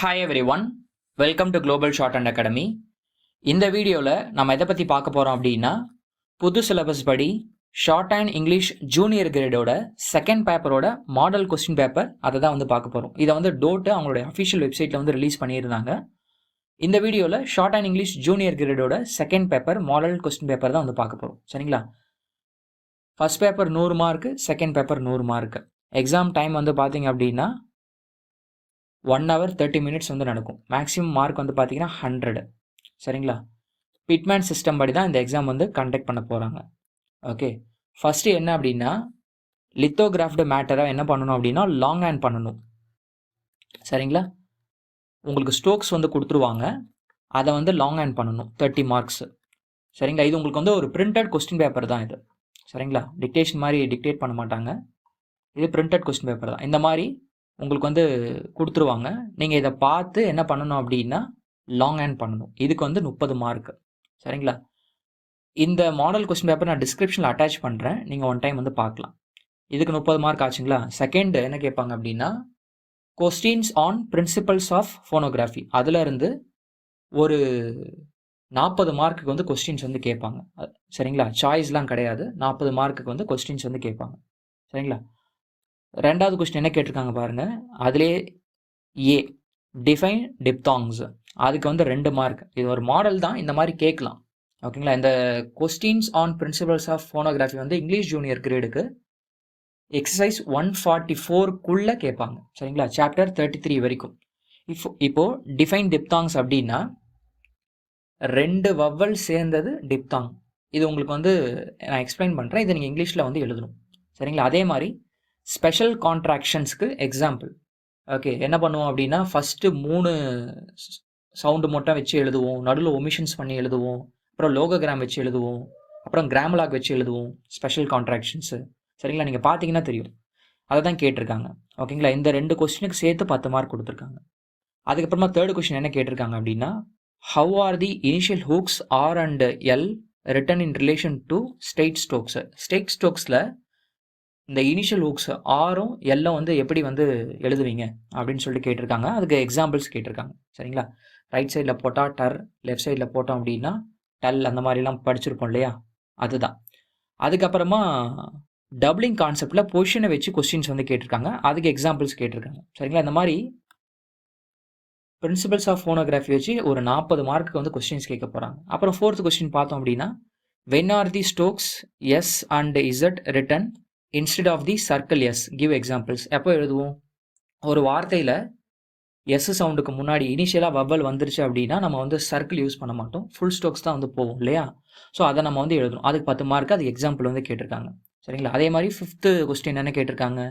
Hi everyone welcome to global shorthand academy இந்த வீடியோவில் நம்ம எதை பற்றி பார்க்க போகிறோம் அப்படின்னா புது சிலபஸ் படி ஷார்ட் அண்ட் இங்கிலீஷ் ஜூனியர் கிரேடோட செகண்ட் பேப்பரோட மாடல் கொஸ்டின் பேப்பர் அதை தான் வந்து பார்க்க போகிறோம் இதை வந்து டோட்டு அவங்களுடைய அஃபிஷியல் வெப்சைட்டில் வந்து ரிலீஸ் பண்ணியிருந்தாங்க. இந்த வீடியோவில் shorthand English junior கிரேடோட second paper model question paper தான் வந்து பார்க்க போகிறோம் சரிங்களா? ஃபஸ்ட் பேப்பர் நூறு மார்க்கு செகண்ட் பேப்பர் நூறு மார்க்கு எக்ஸாம் டைம் வந்து பார்த்தீங்க அப்படின்னா ஒன் ஹவர் தேர்ட்டி மினிட்ஸ் வந்து நடக்கும். மேக்ஸிமம் மார்க் வந்து பார்த்தீங்கன்னா ஹண்ட்ரடு சரிங்களா? பிட்மேன் சிஸ்டம் படி தான் இந்த எக்ஸாம் வந்து கண்டக்ட் பண்ண போகிறாங்க ஓகே ஃபஸ்ட்டு என்ன அப்படின்னா லித்தோகிராஃப்டு மேட்டரை என்ன பண்ணணும் அப்படின்னா லாங் ஹேண்ட் பண்ணணும். சரிங்களா? உங்களுக்கு ஸ்ட்ரோக்ஸ் வந்து கொடுத்துருவாங்க. அதை வந்து லாங் ஹேண்ட் பண்ணணும் தேர்ட்டி மார்க்ஸு சரிங்களா? இது உங்களுக்கு வந்து ஒரு பிரிண்டட் கொஸ்டின் பேப்பர் தான் இது. சரிங்களா? டிக்டேஷன் மாதிரி டிக்டேட் பண்ண மாட்டாங்க. இது பிரிண்டட் கொஸ்டின் பேப்பர் தான். இந்த மாதிரி உங்களுக்கு வந்து கொடுத்துருவாங்க. நீங்கள் இதை பார்த்து என்ன பண்ணணும் அப்படின்னா லாங் ஹேண்ட் பண்ணணும். இதுக்கு வந்து முப்பது மார்க் சரிங்களா? இந்த மாடல் கொஸ்டின் பேப்பர் நான் டிஸ்கிரிப்ஷனில் அட்டாச் பண்ணுறேன் நீங்கள் ஒன் டைம் வந்து பார்க்கலாம். இதுக்கு முப்பது மார்க் ஆச்சுங்களா? செகண்ட் என்ன கேட்பாங்க அப்படின்னா questions on principles of phonography அதில் இருந்து ஒரு நாற்பது மார்க்குக்கு வந்து கொஸ்டின்ஸ் வந்து கேட்பாங்க. சரிங்களா? சாய்ஸ்லாம் கிடையாது. நாற்பது மார்க்குக்கு வந்து கொஸ்டின்ஸ் வந்து கேட்பாங்க. சரிங்களா? ரெண்டாவது கொஸ்டின் என்ன கேட்டிருக்காங்க பாருங்கள் அதிலே ஏ டிஃபைன் டிப்தாங்ஸ் அதுக்கு வந்து ரெண்டு மார்க் இது ஒரு மாடல் தான் இந்த மாதிரி கேட்கலாம். ஓகேங்களா இந்த questions on principles of phonography வந்து இங்கிலீஷ் ஜூனியர் கிரேடுக்கு எக்ஸசைஸ் ஒன் ஃபார்ட்டி ஃபோர்க்குள்ளே கேட்பாங்க. சரிங்களா? சாப்டர் தேர்ட்டி த்ரீ வரைக்கும். இப்போ இப்போது டிஃபைன் டிப்தாங்ஸ் அப்படின்னா ரெண்டு வவ்வல் சேர்ந்தது டிப்தாங் இது உங்களுக்கு வந்து நான் எக்ஸ்பிளைன் பண்ணுறேன் இதை நீங்கள் இங்கிலீஷில் வந்து எழுதணும். சரிங்களா? அதே மாதிரி ஸ்பெஷல் கான்ட்ராக்ஷன்ஸ்க்கு எக்ஸாம்பிள் ஓகே என்ன பண்ணுவோம் அப்படின்னா ஃபஸ்ட்டு மூணு சவுண்டு மட்டும் வச்சு எழுதுவோம். நடுவில் ஒமிஷன்ஸ் பண்ணி எழுதுவோம். அப்புறம் லோகோகிராம் வச்சு எழுதுவோம். அப்புறம் கிராமலாக் வச்சு எழுதுவோம். ஸ்பெஷல் கான்ட்ராக்ஷன்ஸு சரிங்களா? நீங்கள் பார்த்தீங்கன்னா தெரியும். அதை தான் கேட்டிருக்காங்க. ஓகேங்களா? இந்த ரெண்டு கொஸ்டினுக்கு சேர்த்து பத்து மார்க் கொடுத்துருக்காங்க. அதுக்கப்புறமா தேர்ட் கொஸ்டின் என்ன கேட்டிருக்காங்க அப்படின்னா how are the initial hooks R and L written in relation to straight strokes straight ஸ்டோக்ஸில் இந்த இனிஷியல் ஹூக்ஸ் ஆரும் எல்லாம் வந்து எப்படி வந்து எழுதுவீங்க அப்படின்னு சொல்லிட்டு கேட்டிருக்காங்க. அதுக்கு எக்ஸாம்பிள்ஸ் கேட்டிருக்காங்க. சரிங்களா? ரைட் சைடில் போட்டால் டர் லெஃப்ட் சைடில் போட்டோம் அப்படின்னா டல் அந்த மாதிரிலாம் படிச்சிருப்போம் இல்லையா? அதுதான். அதுக்கப்புறமா டபுளிங் கான்செப்டில் பொசிஷனை வச்சு கொஸ்டின்ஸ் வந்து கேட்டிருக்காங்க. அதுக்கு எக்ஸாம்பிள்ஸ் கேட்டிருக்காங்க. சரிங்களா? இந்த மாதிரி பிரின்சிபல்ஸ் ஆஃப் ஃபோனோகிராஃபி வச்சு ஒரு நாற்பது மார்க்குக்கு வந்து கொஸ்டின்ஸ் கேட்க போகிறாங்க அப்புறம் ஃபோர்த் கொஸ்டின் பார்த்தோம் அப்படின்னா when are the strokes S and Z written instead of the circle S give examples எப்போ எழுதுவோம்? ஒரு வார்த்தையில் எஸ் சவுண்டுக்கு முன்னாடி இனிஷியலாக வவ்வல் வந்துருச்சு அப்படின்னா நம்ம வந்து சர்க்கிள் யூஸ் பண்ண மாட்டோம். ஃபுல் ஸ்டோக்ஸ் தான் வந்து போவோம் இல்லையா? ஸோ அதை நம்ம வந்து எழுதணும். அதுக்கு பத்து மார்க் அது எக்ஸாம்பிள் வந்து கேட்டிருக்காங்க. சரிங்களா? அதே மாதிரி ஃபிஃப்த்து கொஸ்டின் என்ன கேட்டிருக்காங்க?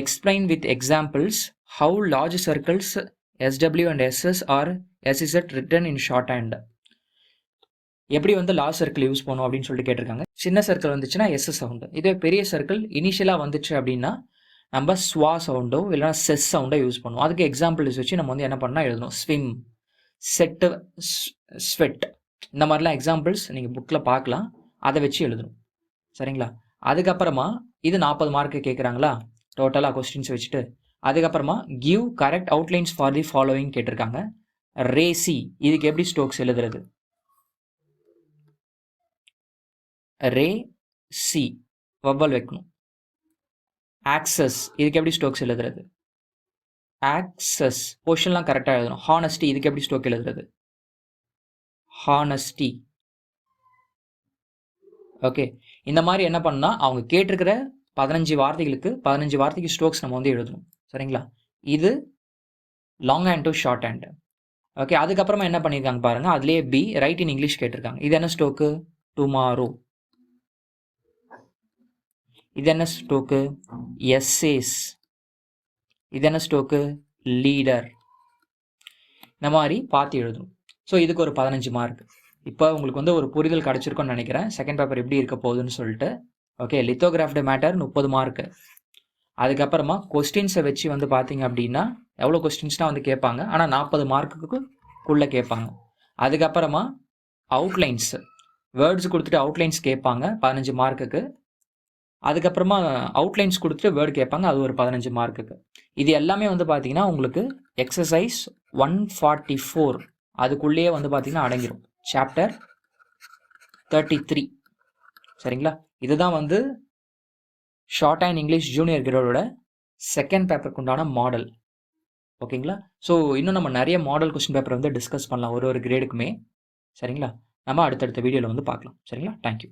Explain with examples how large circles SW and SS or SZ written in shorthand எப்படி வந்து லார்ஜ் சர்க்கிள் யூஸ் பண்ணும் அப்படின்னு சொல்லிட்டு கேட்டிருக்காங்க? சின்ன சர்க்கிள் வந்துச்சுன்னா எஸ் சவுண்டு இதே பெரிய சர்க்கிள் இனிஷியலாக வந்துச்சு அப்படின்னா நம்ம ஸ்வா சவுண்டோ இல்லைனா செஸ் சவுண்டோ யூஸ் பண்ணுவோம். அதுக்கு எக்ஸாம்பிள்ஸ் வச்சு நம்ம வந்து என்ன பண்ணால் எழுதணும். ஸ்விம் செட்டு ஸ்வெட் இந்த மாதிரிலாம் எக்ஸாம்பிள்ஸ் நீங்கள் புக்கில் பார்க்கலாம். அதை வச்சு எழுதணும். சரிங்களா? அதுக்கப்புறமா இது நாற்பது மார்க்கு கேட்குறாங்களா டோட்டலாக கொஸ்டின்ஸ் வச்சுட்டு. அதுக்கப்புறமா give correct outlines for the following கேட்டிருக்காங்க. ரேசி இதுக்கு எப்படி ஸ்டோக்ஸ் எழுதுறது? Ray C. வவ்வல் வைக்கணும். ஆக்சஸ் இதுக்கு எப்படி ஸ்டோக்ஸ் எழுதுறது? ஆக்சஸ் போர்ஷன்லாம் கரெக்டாக எழுதணும். ஹானஸ்டி இதுக்கு எப்படி ஸ்டோக் எழுதுறது? ஹானஸ்டி ஓகே இந்த மாதிரி என்ன பண்ணால் அவங்க கேட்டிருக்கிற பதினஞ்சு வார்த்தைகளுக்கு பதினஞ்சு வார்த்தைக்கு ஸ்ட்ரோக்ஸ் நம்ம வந்து எழுதணும். சரிங்களா? இது longhand to shorthand okay அதுக்கப்புறமா என்ன பண்ணியிருக்காங்க பாருங்கள் அதுலேயே பி ரைட் இன் இங்கிலீஷ் கேட்டிருக்காங்க. இது என்ன ஸ்டோக்கு டுமாரோ இது என்ன ஸ்டோக்கு எஸ்ஏஸ் இது என்ன ஸ்டோக்கு லீடர் இந்த மாதிரி பார்த்து எழுதணும். ஸோ இதுக்கு ஒரு பதினஞ்சு மார்க் இப்போ உங்களுக்கு வந்து ஒரு புரிதல் கிடச்சிருக்கும்னு நினைக்கிறேன். செகண்ட் பேப்பர் எப்படி இருக்க போகுதுன்னு சொல்லிட்டு. ஓகே லித்தோகிராஃப்டு மேட்டர் முப்பது மார்க்கு அதுக்கப்புறமா கொஸ்டின்ஸை வச்சு வந்து பார்த்தீங்க அப்படின்னா எவ்வளோ கொஸ்டின்ஸ்னால் வந்து கேட்பாங்க. ஆனால் நாற்பது மார்க்குக்குள்ளே கேட்பாங்க. அதுக்கப்புறமா அவுட்லைன்ஸு வேர்ட்ஸ் கொடுத்துட்டு அவுட்லைன்ஸ் கேட்பாங்க. பதினஞ்சு மார்க்குக்கு அதுக்கப்புறமா அவுட்லைன்ஸ் கொடுத்துட்டு வேர்டு கேட்பாங்க. அது ஒரு பதினஞ்சு மார்க்குக்கு இது எல்லாமே வந்து பார்த்தீங்கன்னா உங்களுக்கு எக்ஸசைஸ் ஒன் ஃபார்ட்டி ஃபோர் அதுக்குள்ளேயே வந்து பார்த்தீங்கன்னா அடங்கிடும் சாப்டர் தேர்ட்டி த்ரீ சரிங்களா? இதுதான் வந்து ஷார்ட் அண்ட் இங்கிலீஷ் ஜூனியர் கிரேடோட செகண்ட் பேப்பருக்கு உண்டான மாடல் ஓகேங்களா? ஸோ இன்னும் நம்ம நிறைய மாடல் கொஸ்டின் பேப்பர் வந்து டிஸ்கஸ் பண்ணலாம் ஒரு ஒரு கிரேடுக்குமே சரிங்களா? நம்ம அடுத்தடுத்த வீடியோவில் வந்து பார்க்கலாம். சரிங்களா? தேங்க்யூ